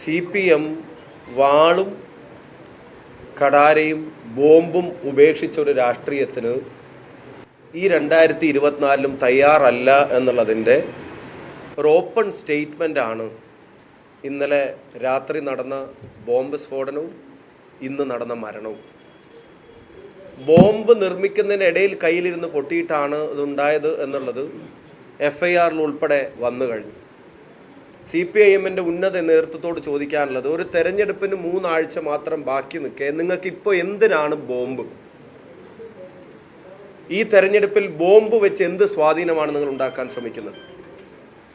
C P M വാളും കടാരയും ബോംബും ഉപേക്ഷിച്ച ഒരു രാഷ്ട്രീയത്തിന് ഈ രണ്ടായിരത്തി ഇരുപത്തിനാലിലും തയ്യാറല്ല എന്നുള്ളതിന്റെ ഒരു ഓപ്പൺ സ്റ്റേറ്റ്മെന്റ് ആണ് ഇന്നലെ രാത്രി നടന്ന ബോംബ് സ്ഫോടനവും ഇന്ന് നടന്ന മരണവും. ബോംബ് നിർമ്മിക്കുന്നതിനിടയിൽ കയ്യിലിരുന്ന് പൊട്ടിയിട്ടാണ് ഇതുണ്ടായത് എന്നുള്ളത് എഫ് ഐ ആറിൽ ഉൾപ്പെടെ വന്നു കഴിഞ്ഞു. സി പി ഐ എമ്മിന്റെ ഉന്നത നേതൃത്വത്തോട് ചോദിക്കാനുള്ളത് ഒരു തെരഞ്ഞെടുപ്പിന് മൂന്നാഴ്ച മാത്രം ബാക്കി നിൽക്കെ നിങ്ങൾക്ക് ഇപ്പോൾ എന്തിനാണ് ബോംബ്? ഈ തെരഞ്ഞെടുപ്പിൽ ബോംബ് വെച്ച് എന്ത് സ്വാധീനമാണ് നിങ്ങൾ ഉണ്ടാക്കാൻ ശ്രമിക്കുന്നത്?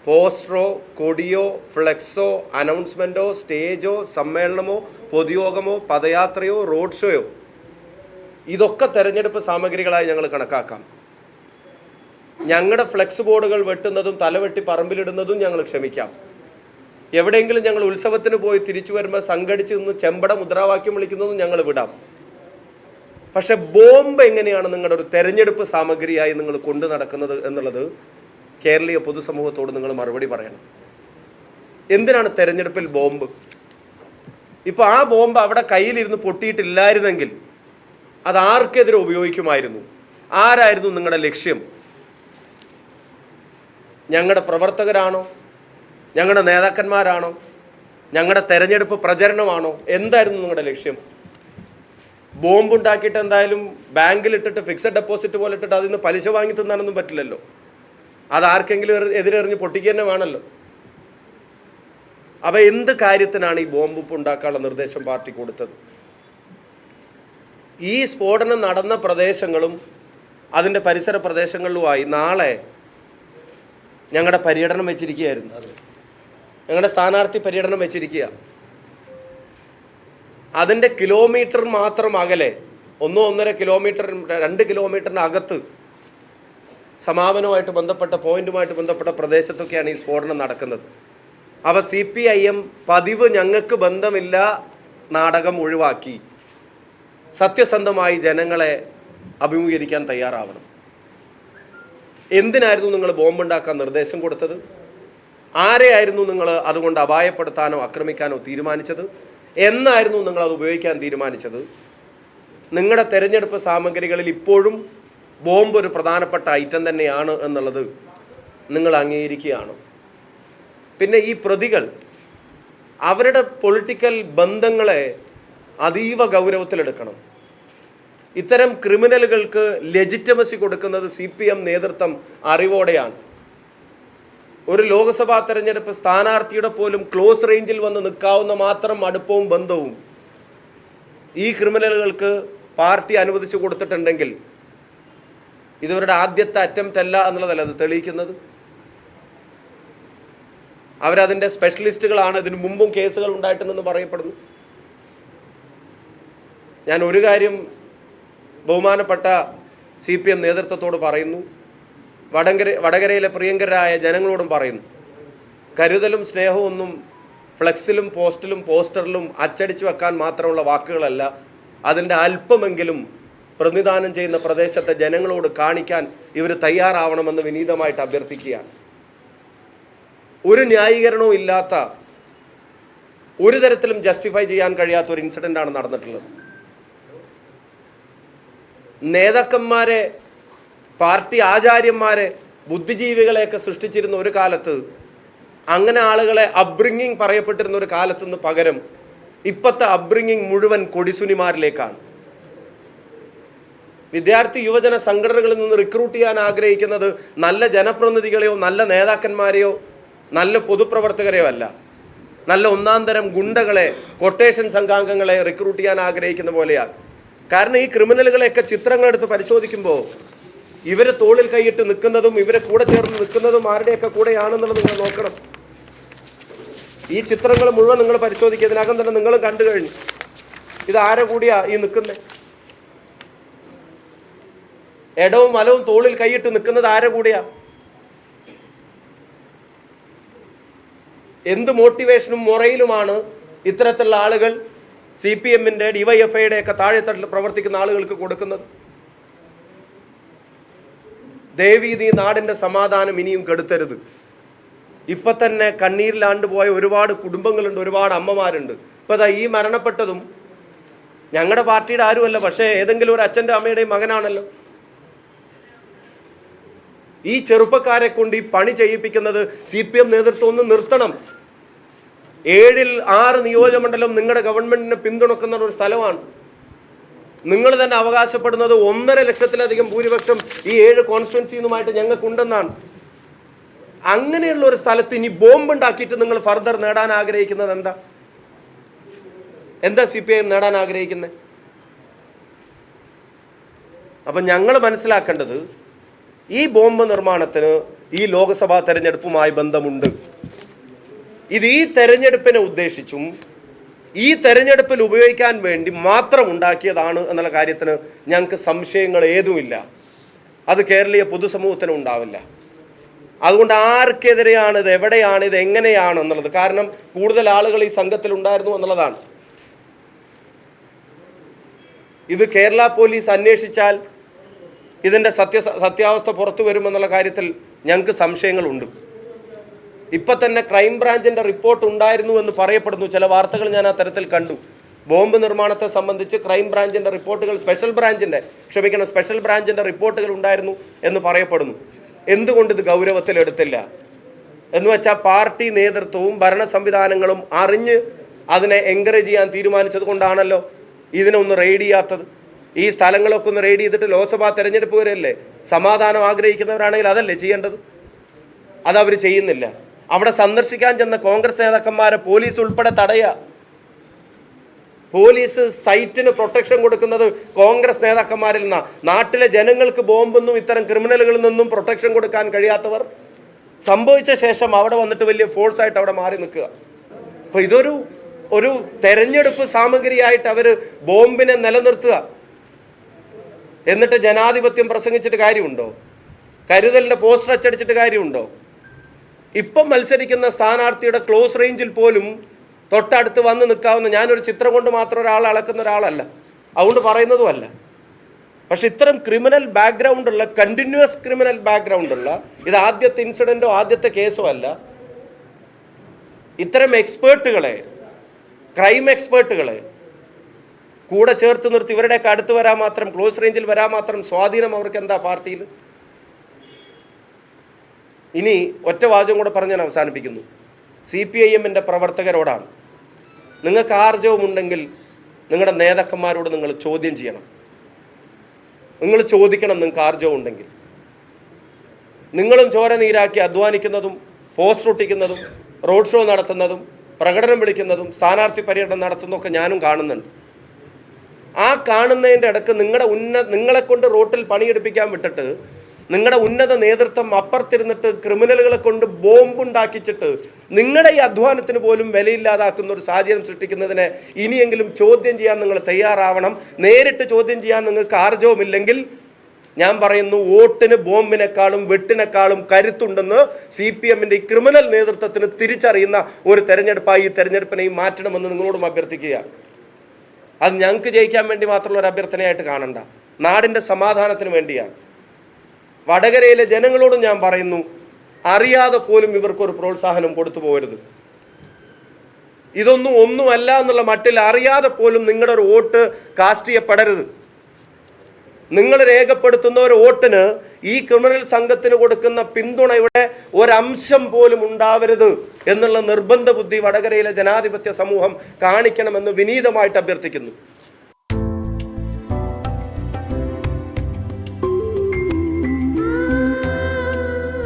പോസ്റ്ററോ കൊടിയോ ഫ്ലെക്സോ അനൗൺസ്മെന്റോ സ്റ്റേജോ സമ്മേളനമോ പൊതുയോഗമോ പദയാത്രയോ റോഡ് ഷോയോ? ഇതൊക്കെ തെരഞ്ഞെടുപ്പ് സാമഗ്രികളായി ഞങ്ങൾ കണക്കാക്കാം. ഞങ്ങളുടെ ഫ്ലെക്സ് ബോർഡുകൾ വെട്ടുന്നതും തലവെട്ടി പറമ്പിലിടുന്നതും ഞങ്ങൾ ക്ഷമിക്കാം. എവിടെയെങ്കിലും ഞങ്ങൾ ഉത്സവത്തിന് പോയി തിരിച്ചു വരുമ്പോൾ സംഘടിച്ച് നിന്ന് ചെമ്പട മുദ്രാവാക്യം വിളിക്കുന്നതും ഞങ്ങൾ വിടാം. പക്ഷെ ബോംബ് എങ്ങനെയാണ് നിങ്ങളുടെ ഒരു തെരഞ്ഞെടുപ്പ് സാമഗ്രിയായി നിങ്ങൾ കൊണ്ടു നടക്കുന്നത് എന്നുള്ളത് കേരളീയ പൊതുസമൂഹത്തോട് നിങ്ങൾ മറുപടി പറയണം. എന്തിനാണ് തെരഞ്ഞെടുപ്പിൽ ബോംബ്? ഇപ്പോൾ ആ ബോംബ് അവിടെ കയ്യിലിരുന്ന് പൊട്ടിയിട്ടില്ലായിരുന്നെങ്കിൽ അത് ആർക്കെതിരെ ഉപയോഗിക്കുമായിരുന്നു? ആരായിരുന്നു നിങ്ങളുടെ ലക്ഷ്യം? ഞങ്ങളുടെ പ്രവർത്തകരാണോ? ഞങ്ങളുടെ നേതാക്കന്മാരാണോ? ഞങ്ങളുടെ തെരഞ്ഞെടുപ്പ് പ്രചരണമാണോ? എന്തായിരുന്നു നിങ്ങളുടെ ലക്ഷ്യം? ബോംബ് ഉണ്ടാക്കിയിട്ട് എന്തായാലും ബാങ്കിലിട്ടിട്ട് ഫിക്സഡ് ഡെപ്പോസിറ്റ് പോലെ ഇട്ടിട്ട് അതിൽ നിന്ന് പലിശ വാങ്ങി തിന്നാനൊന്നും പറ്റില്ലല്ലോ. അത് ആർക്കെങ്കിലും എറി- എതിരെറിഞ്ഞ് പൊട്ടിക്കുക തന്നെ വേണമല്ലോ അപ്പോൾ എന്ത് കാര്യത്തിനാണ് ഈ ബോംബ് ഉണ്ടാക്കാനുള്ള നിർദ്ദേശം പാർട്ടി കൊടുത്തത്? ഈ സ്ഫോടനം നടന്ന പ്രദേശങ്ങളും അതിന്റെ പരിസര പ്രദേശങ്ങളിലുമായി നാളെ ഞങ്ങളുടെ പര്യടനം വെച്ചിരിക്കുകയായിരുന്നു. ഞങ്ങളുടെ സ്ഥാനാർത്ഥി പര്യടനം വെച്ചിരിക്കുക. അതിന്റെ കിലോമീറ്റർ മാത്രം അകലെ ഒന്നോ ഒന്നര കിലോമീറ്റർ രണ്ട് കിലോമീറ്ററിന് അകത്ത് സമാപനവുമായിട്ട് ബന്ധപ്പെട്ട പോയിന്റുമായിട്ട് ബന്ധപ്പെട്ട പ്രദേശത്തൊക്കെയാണ് ഈ സ്ഫോടനം നടക്കുന്നത്. അവ സി പി ഐ എം പതിവ് ഞങ്ങൾക്ക് ബന്ധമില്ല നാടകം ഒഴിവാക്കി. സത്യസന്ധമായി ജനങ്ങളെ അഭിമുഖീകരിക്കാൻ തയ്യാറാവണം. എന്തിനായിരുന്നു നിങ്ങൾ ബോംബുണ്ടാക്കാൻ നിർദ്ദേശം കൊടുത്തത്? ആരെയായിരുന്നു നിങ്ങൾ അതുകൊണ്ട് അപായപ്പെടുത്താനോ ആക്രമിക്കാനോ തീരുമാനിച്ചത്? എന്നായിരുന്നു നിങ്ങൾ അത് ഉപയോഗിക്കാൻ തീരുമാനിച്ചത്? നിങ്ങളുടെ തെരഞ്ഞെടുപ്പ് സാമഗ്രികളിൽ ഇപ്പോഴും ബോംബ് ഒരു പ്രധാനപ്പെട്ട ഐറ്റം തന്നെയാണ് എന്നുള്ളത് നിങ്ങൾ അംഗീകരിക്കുകയാണ്? പിന്നെ ഈ പ്രതികൾ അവരുടെ പൊളിറ്റിക്കൽ ബന്ധങ്ങളെ അതീവ ഗൗരവത്തിലെടുക്കണം. ഇത്തരം ക്രിമിനലുകൾക്ക് ലെജിറ്റമസി കൊടുക്കുന്നത് സി പി എം നേതൃത്വം അറിവോടെയാണ്. ഒരു ലോക്സഭാ തെരഞ്ഞെടുപ്പ് സ്ഥാനാർത്ഥിയുടെ പോലും ക്ലോസ് റേഞ്ചിൽ വന്ന് നിൽക്കാവുന്ന മാത്രം അടുപ്പവും ബന്ധവും ഈ ക്രിമിനലുകൾക്ക് പാർട്ടി അനുവദിച്ചു കൊടുത്തിട്ടുണ്ടെങ്കിൽ ഇതവരുടെ ആദ്യത്തെ അറ്റംപ്റ്റ് അല്ല എന്നുള്ളതല്ല അത് തെളിയിക്കുന്നത്. അവരതിന്റെ സ്പെഷ്യലിസ്റ്റുകളാണ് ഇതിനു മുമ്പും കേസുകൾ ഉണ്ടായിട്ടുണ്ടെന്ന് പറയപ്പെടുന്നു. ഞാൻ ഒരു കാര്യം ബഹുമാനപ്പെട്ട സി പി എം നേതൃത്വത്തോട് പറയുന്നു. വടകര വടകരയിലെ പ്രിയങ്കരായ ജനങ്ങളോടും പറയുന്നു. കരുതലും സ്നേഹവും ഒന്നും ഫ്ലെക്സിലും പോസ്റ്റിലും പോസ്റ്ററിലും അച്ചടിച്ചു വെക്കാൻ മാത്രമുള്ള വാക്കുകളല്ല. അതിന്റെ അല്പമെങ്കിലും പ്രതിദാനം ചെയ്യുന്ന പ്രദേശത്തെ ജനങ്ങളോട് കാണിക്കാൻ ഇവർ തയ്യാറാവണമെന്ന് വിനീതമായിട്ട് അഭ്യർത്ഥിക്കുകയാണ്. ഒരു ന്യായീകരണവും ഇല്ലാത്ത ഒരു തരത്തിലും ജസ്റ്റിഫൈ ചെയ്യാൻ കഴിയാത്ത ഒരു ഇൻസിഡന്റാണ് നടന്നിട്ടുള്ളത്. നേതാക്കന്മാരെ പാർട്ടി ആചാര്യന്മാരെ ബുദ്ധിജീവികളെയൊക്കെ സൃഷ്ടിച്ചിരുന്ന ഒരു കാലത്ത് അങ്ങനെ ആളുകളെ അബ്രിങ്ങിങ് പറയപ്പെട്ടിരുന്ന ഒരു കാലത്തുനിന്ന് പകരം ഇപ്പോഴത്തെ അബ്രിങ്ങിങ് മുഴുവൻ കൊടിസുനിമാരിലേക്കാണ്. വിദ്യാർത്ഥി യുവജന സംഘടനകളിൽ നിന്ന് റിക്രൂട്ട് ചെയ്യാൻ ആഗ്രഹിക്കുന്നത് നല്ല ജനപ്രതിനിധികളെയോ നല്ല നേതാക്കന്മാരെയോ നല്ല പൊതുപ്രവർത്തകരെയോ അല്ല. നല്ല ഒന്നാം തരം ഗുണ്ടകളെ കൊട്ടേഷൻ സംഘാംഗങ്ങളെ റിക്രൂട്ട് ചെയ്യാൻ ആഗ്രഹിക്കുന്ന പോലെയാണ്. കാരണം ഈ ക്രിമിനലുകളെയൊക്കെ ചിത്രങ്ങളെടുത്ത് പരിശോധിക്കുമ്പോൾ ഇവരെ തോളിൽ കൈയിട്ട് നിൽക്കുന്നതും ഇവരെ കൂടെ ചേർന്ന് നിൽക്കുന്നതും ആരുടെയൊക്കെ കൂടെയാണെന്നുള്ളത് നിങ്ങൾ നോക്കണം. ഈ ചിത്രങ്ങൾ മുഴുവൻ നിങ്ങൾ പരിശോധിക്കുക ഇതിനകം തന്നെ നിങ്ങളും കണ്ടു കഴിഞ്ഞു. ഇത് ആരെ കൂടിയാ ഈ നിൽക്കുന്നത് ഇടവും മലവും തോളിൽ കൈയിട്ട് നിൽക്കുന്നത് ആരെ കൂടിയാ? എന്ത് മോട്ടിവേഷനും മുറയിലുമാണ് ഇത്തരത്തിലുള്ള ആളുകൾ സി പി എമ്മിന്റെ ഡിവൈഎഫ്ഐയുടെ ഒക്കെ താഴെത്തട്ടിൽ പ്രവർത്തിക്കുന്ന ആളുകൾക്ക് കൊടുക്കുന്നത്. ദേവി ഈ നാടിന്റെ സമാധാനം ഇനിയും കെടുത്തരുത്. ഇപ്പൊ തന്നെ കണ്ണീരിലാണ്ട് പോയ ഒരുപാട് കുടുംബങ്ങളുണ്ട് ഒരുപാട് അമ്മമാരുണ്ട്. ഇപ്പൊ അതാ ഈ മരണപ്പെട്ടതും ഞങ്ങളുടെ പാർട്ടിയുടെ ആരുമല്ല പക്ഷേ ഏതെങ്കിലും ഒരു അച്ഛന്റെ അമ്മയുടെയും മകനാണല്ലോ. ഈ ചെറുപ്പക്കാരെ കൊണ്ട് ഈ പണി ചെയ്യിപ്പിക്കുന്നത് സി പി എം നേതൃത്വം ഒന്ന് നിർത്തണം. ഏഴിൽ ആറ് നിയോജകമണ്ഡലം നിങ്ങളുടെ ഗവൺമെന്റിനെ പിന്തുണക്കുന്ന ഒരു സ്ഥലമാണ്. നിങ്ങൾ തന്നെ അവകാശപ്പെടുന്നത് ഒന്നര ലക്ഷത്തിലധികം ഭൂരിപക്ഷം ഈ ഏഴ് കോൺസ്റ്റിറ്റ്യൻസിന്നുമായിട്ട് ഞങ്ങൾക്കുണ്ടെന്നാണ്. അങ്ങനെയുള്ള ഒരു സ്ഥലത്ത് ഇനി ബോംബ് ഉണ്ടാക്കിയിട്ട് നിങ്ങൾ ഫർദർ നേടാൻ ആഗ്രഹിക്കുന്നത് എന്താ? എന്താ സി പി ഐ നേടാൻ ആഗ്രഹിക്കുന്നത്? അപ്പം ഞങ്ങൾ മനസ്സിലാക്കേണ്ടത് ഈ ബോംബ് നിർമ്മാണത്തിന് ഈ ലോക്സഭാ തെരഞ്ഞെടുപ്പുമായി ബന്ധമുണ്ട്. ഇത് ഈ തെരഞ്ഞെടുപ്പിനെ ഉദ്ദേശിച്ചും ഈ തെരഞ്ഞെടുപ്പിൽ ഉപയോഗിക്കാൻ വേണ്ടി മാത്രം ഉണ്ടാക്കിയതാണ് എന്നുള്ള കാര്യത്തിന് ഞങ്ങൾക്ക് സംശയങ്ങൾ ഏതുമില്ല. അത് കേരളീയ പൊതുസമൂഹത്തിന് ഉണ്ടാവില്ല. അതുകൊണ്ട് ആർക്കെതിരെയാണ് ഇത് എവിടെയാണ് ഇത് എങ്ങനെയാണ് എന്നുള്ളത്? കാരണം കൂടുതൽ ആളുകൾ ഈ സംഘത്തിൽ ഉണ്ടായിരുന്നു എന്നുള്ളതാണ്. ഇത് കേരള പോലീസ് അന്വേഷിച്ചാൽ ഇതിന്റെ സത്യ സത്യാവസ്ഥ പുറത്തു വരുമെന്നുള്ള കാര്യത്തിൽ ഞങ്ങൾക്ക് സംശയങ്ങളുണ്ട്. ഇപ്പം തന്നെ ക്രൈംബ്രാഞ്ചിന്റെ റിപ്പോർട്ട് ഉണ്ടായിരുന്നു എന്ന് പറയപ്പെടുന്നു. ചില വാർത്തകൾ ഞാൻ ആ തരത്തിൽ കണ്ടു. ബോംബ് നിർമ്മാണത്തെ സംബന്ധിച്ച് ക്രൈംബ്രാഞ്ചിന്റെ റിപ്പോർട്ടുകൾ സ്പെഷ്യൽ ബ്രാഞ്ചിന്റെ ക്ഷമിക്കണം സ്പെഷ്യൽ ബ്രാഞ്ചിന്റെ റിപ്പോർട്ടുകൾ ഉണ്ടായിരുന്നു എന്ന് പറയപ്പെടുന്നു. എന്തുകൊണ്ട് ഇത് ഗൗരവത്തിലെടുത്തില്ല എന്ന് വെച്ചാൽ പാർട്ടി നേതൃത്വവും ഭരണ സംവിധാനങ്ങളും അറിഞ്ഞ് അതിനെ എൻകറേജ് ചെയ്യാൻ തീരുമാനിച്ചത് കൊണ്ടാണല്ലോ ഇതിനൊന്ന് റെയ്ഡ് ചെയ്യാത്തത്. ഈ സ്ഥലങ്ങളൊക്കെ ഒന്ന് റെയ്ഡ് ചെയ്തിട്ട് ലോക്സഭാ തെരഞ്ഞെടുപ്പ് വരെയല്ലേ? സമാധാനം ആഗ്രഹിക്കുന്നവരാണെങ്കിൽ അതല്ലേ ചെയ്യേണ്ടത്? അതവർ ചെയ്യുന്നില്ല. അവിടെ സന്ദർശിക്കാൻ ചെന്ന കോൺഗ്രസ് നേതാക്കന്മാരെ പോലീസ് ഉൾപ്പെടെ തടയുക. പോലീസ് സൈറ്റിന് പ്രൊട്ടക്ഷൻ കൊടുക്കുന്നത് കോൺഗ്രസ് നേതാക്കന്മാരിൽ നിന്നാണ് നാട്ടിലെ ജനങ്ങൾക്ക് ബോംബെന്നും ഇത്തരം ക്രിമിനലുകളിൽ നിന്നും പ്രൊട്ടക്ഷൻ കൊടുക്കാൻ കഴിയാത്തവർ. സംഭവിച്ച ശേഷം അവിടെ വന്നിട്ട് വലിയ ഫോഴ്സ് ആയിട്ട് അവിടെ മാറി നിൽക്കുക. അപ്പോൾ ഇതൊരു ഒരു തെരഞ്ഞെടുപ്പ് സാമഗ്രിയായിട്ട് അവർ ബോംബിനെ നിലനിർത്തുക. എന്നിട്ട് ജനാധിപത്യം പ്രസംഗിച്ചിട്ട് കാര്യമുണ്ടോ? കരുതലിന്റെ പോസ്റ്റർ അച്ചടിച്ചിട്ട് കാര്യമുണ്ടോ? ഇപ്പം മത്സരിക്കുന്ന സ്ഥാനാർത്ഥിയുടെ ക്ലോസ് റേഞ്ചിൽ പോലും തൊട്ടടുത്ത് വന്ന് നിൽക്കാവുന്ന ഞാനൊരു ചിത്രം കൊണ്ട് മാത്രം ഒരാളെ അളക്കുന്ന ഒരാളല്ല. അതുകൊണ്ട് പറയുന്നതുമല്ല. പക്ഷെ ഇത്തരം ക്രിമിനൽ ബാക്ക്ഗ്രൗണ്ട് ഉള്ള കണ്ടിന്യൂസ് ക്രിമിനൽ ബാക്ക്ഗ്രൗണ്ട് ഉള്ള ഇത് ആദ്യത്തെ ഇൻസിഡന്റോ ആദ്യത്തെ കേസോ അല്ല. ഇത്തരം എക്സ്പേർട്ടുകളെ ക്രൈം എക്സ്പേർട്ടുകളെ കൂടെ ചേർത്ത് നിർത്തി ഇവരുടെയൊക്കെ അടുത്ത് വരാൻ മാത്രം ക്ലോസ് റേഞ്ചിൽ വരാൻ മാത്രം സ്വാധീനം അവർക്ക് എന്താ പാർട്ടിയിൽ? ഇനി ഒറ്റ വാചകം കൂടെ പറഞ്ഞ് ഞാൻ അവസാനിപ്പിക്കുന്നു. സി പി ഐ എമ്മിന്റെ പ്രവർത്തകരോടാണ്. നിങ്ങൾക്ക് ആർജവമുണ്ടെങ്കിൽ നിങ്ങളുടെ നേതാക്കന്മാരോട് നിങ്ങൾ ചോദ്യം ചെയ്യണം. നിങ്ങൾ ചോദിക്കണം നിങ്ങൾക്ക് ആർജവം ഉണ്ടെങ്കിൽ. നിങ്ങളും ചോര നീരാക്കി അധ്വാനിക്കുന്നതും പോസ്റ്റർ ഒട്ടിക്കുന്നതും റോഡ് ഷോ നടത്തുന്നതും പ്രകടനം വിളിക്കുന്നതും സ്ഥാനാർത്ഥി പര്യടനം നടത്തുന്നതൊക്കെ ഞാനും കാണുന്നുണ്ട്. ആ കാണുന്നതിന്റെ ഇടയ്ക്ക് നിങ്ങളുടെ ഉന്ന നിങ്ങളെ കൊണ്ട് റോട്ടിൽ പണിയെടുപ്പിക്കാൻ വിട്ടിട്ട് നിങ്ങളുടെ ഉന്നത നേതൃത്വം അപ്പുറത്തിരുന്നിട്ട് ക്രിമിനലുകളെ കൊണ്ട് ബോംബുണ്ടാക്കിച്ചിട്ട് നിങ്ങളുടെ ഈ അധ്വാനത്തിന് പോലും വിലയില്ലാതാക്കുന്ന ഒരു സാഹചര്യം സൃഷ്ടിക്കുന്നതിനെ ഇനിയെങ്കിലും ചോദ്യം ചെയ്യാൻ നിങ്ങൾ തയ്യാറാവണം. നേരിട്ട് ചോദ്യം ചെയ്യാൻ നിങ്ങൾക്ക് ആർജവുമില്ലെങ്കിൽ ഞാൻ പറയുന്നു വോട്ടിന് ബോംബിനേക്കാളും വെട്ടിനേക്കാളും കരുത്തുണ്ടെന്ന് സി പി എമ്മിന്റെ ഈ ക്രിമിനൽ നേതൃത്വത്തിന് തിരിച്ചറിയുന്ന ഒരു തെരഞ്ഞെടുപ്പായി ഈ തെരഞ്ഞെടുപ്പിനെയും മാറ്റണമെന്ന് നിങ്ങളോടും അഭ്യർത്ഥിക്കുകയാണ് അത് ഞങ്ങൾക്ക് ജയിക്കാൻ വേണ്ടി മാത്രമുള്ള ഒരു അഭ്യർത്ഥനയായിട്ട് കാണണ്ട. നാടിന്റെ സമാധാനത്തിന് വേണ്ടിയാണ്. വടകരയിലെ ജനങ്ങളോടും ഞാൻ പറയുന്നു അറിയാതെ പോലും ഇവർക്കൊരു പ്രോത്സാഹനം കൊടുത്തു പോകരുത്. ഇതൊന്നും ഒന്നുമല്ല എന്നുള്ള മട്ടിൽ അറിയാതെ പോലും നിങ്ങളുടെ ഒരു വോട്ട് കാസ്റ്റ് ചെയ്യപ്പെടരുത്. നിങ്ങൾ രേഖപ്പെടുത്തുന്ന ഒരു വോട്ടിന് ഈ ക്രിമിനൽ സംഘത്തിന് കൊടുക്കുന്ന പിന്തുണയുടെ ഒരംശം പോലും ഉണ്ടാവരുത് എന്നുള്ള നിർബന്ധ ബുദ്ധി വടകരയിലെ ജനാധിപത്യ സമൂഹം കാണിക്കണമെന്ന് വിനീതമായിട്ട് അഭ്യർത്ഥിക്കുന്നു.